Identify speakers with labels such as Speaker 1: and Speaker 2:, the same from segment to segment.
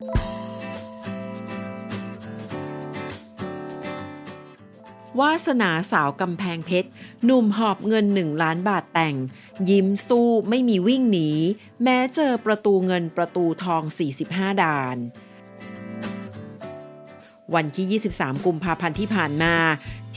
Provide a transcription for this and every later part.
Speaker 1: วาสนาสาวกำแพงเพชร หนุ่มหอบเงิน1ล้านบาทแต่ง ยิ้มสู้ไม่มีวิ่งหนี แม้เจอประตูเงินประตูทอง 45 ด่าน วันที่ 23 กุมภาพันธ์ที่ผ่านมา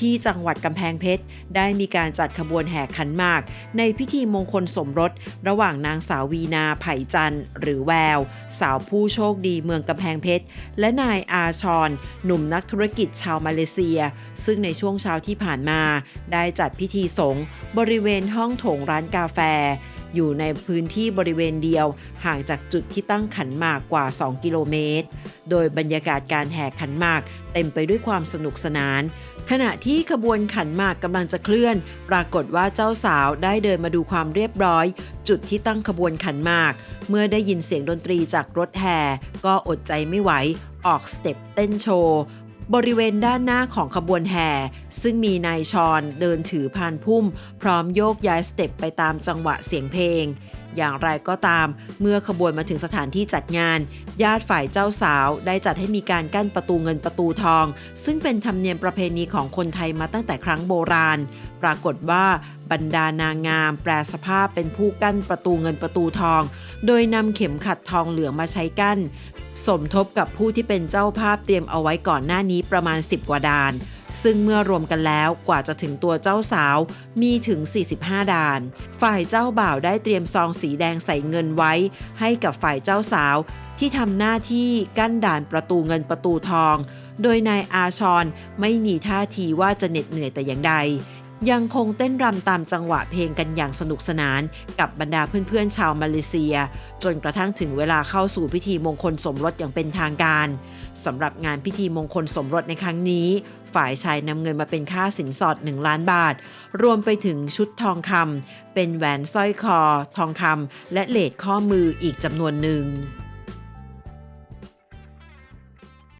Speaker 1: ที่จังหวัดกำแพงเพชร ได้มีการจัดขบวนแห่ขันหมาก ในพิธีมงคลสมรส ระหว่างนางสาววีนาไผ่จันหรือแวว สาวผู้โชคดีเมืองกำแพงเพชร และนายอาชอนหนุ่มนักธุรกิจชาวมาเลเซีย ซึ่งในช่วงเช้าที่ผ่านมา ได้จัดพิธีสงฆ์บริเวณห้องโถงร้านกาแฟ อยู่ในพื้นที่บริเวณเดียวห่างจากจุดที่ตั้งขันหมากกว่า 2 กิโลเมตร โดยบรรยากาศการแห่ขันหมากเต็มไปด้วยความสนุกสนาน ขณะที่ขบวนขันหมากกำลังจะเคลื่อน ปรากฏว่าเจ้าสาวได้เดินมาดูความเรียบร้อย จุดที่ตั้งขบวนขันหมาก เมื่อได้ยินเสียงดนตรีจากรถแห่ก็อดใจไม่ไหวออกสเต็ปเต้นโชว์ บริเวณด้านหน้าของขบวนแห่ ซึ่งมีนายชอนเดินถือพานพุ่ม พร้อมโยกย้ายสเต็ปไปตามจังหวะเสียงเพลง อย่างไรก็ตาม เมื่อขบวนมาถึงสถานที่จัดงาน ญาติฝ่ายเจ้าสาวได้จัดให้มีการกั้นประตูเงินประตูทอง ซึ่งเป็นธรรมเนียมประเพณีของคนไทยมาตั้งแต่ครั้งโบราณ ปรากฏว่าบรรดานางงาม แปลสภาพเป็นผู้กั้นประตูเงินประตูทอง โดยนำเข็มขัดทองเหลืองมาใช้กั้น สมทบกับผู้ที่เป็นเจ้าภาพเตรียมเอาไว้ก่อนหน้านี้ประมาณ 10 กว่าดาน ซึ่งเมื่อรวมกันแล้วกว่าจะถึงตัวเจ้าสาวมีถึง 45 ดาน ฝ่ายเจ้าบ่าวได้เตรียมซองสีแดงใส่เงินไว้ ให้กับฝ่ายเจ้าสาว ที่ทำหน้าที่กั้นด่านประตูเงินประตูทอง โดยนายอาชอนไม่มีท่าทีว่าจะเหน็ดเหนื่อยแต่อย่างใด ยังคงเต้นรำตามจังหวะเพลงกันอย่างสนุกสนานกับบรรดาเพื่อนๆชาวมาเลเซีย จนกระทั่งถึงเวลาเข้าสู่พิธีมงคลสมรสอย่างเป็นทางการสำหรับงานพิธีมงคลสมรสในครั้งนี้ ฝ่ายชายนำเงินมาเป็นค่าสินสอด 1 ล้านบาท รวมไปถึงชุดทองคำเป็นแหวนสร้อยคอ ทองคำและเลดข้อมืออีกจำนวนหนึ่ง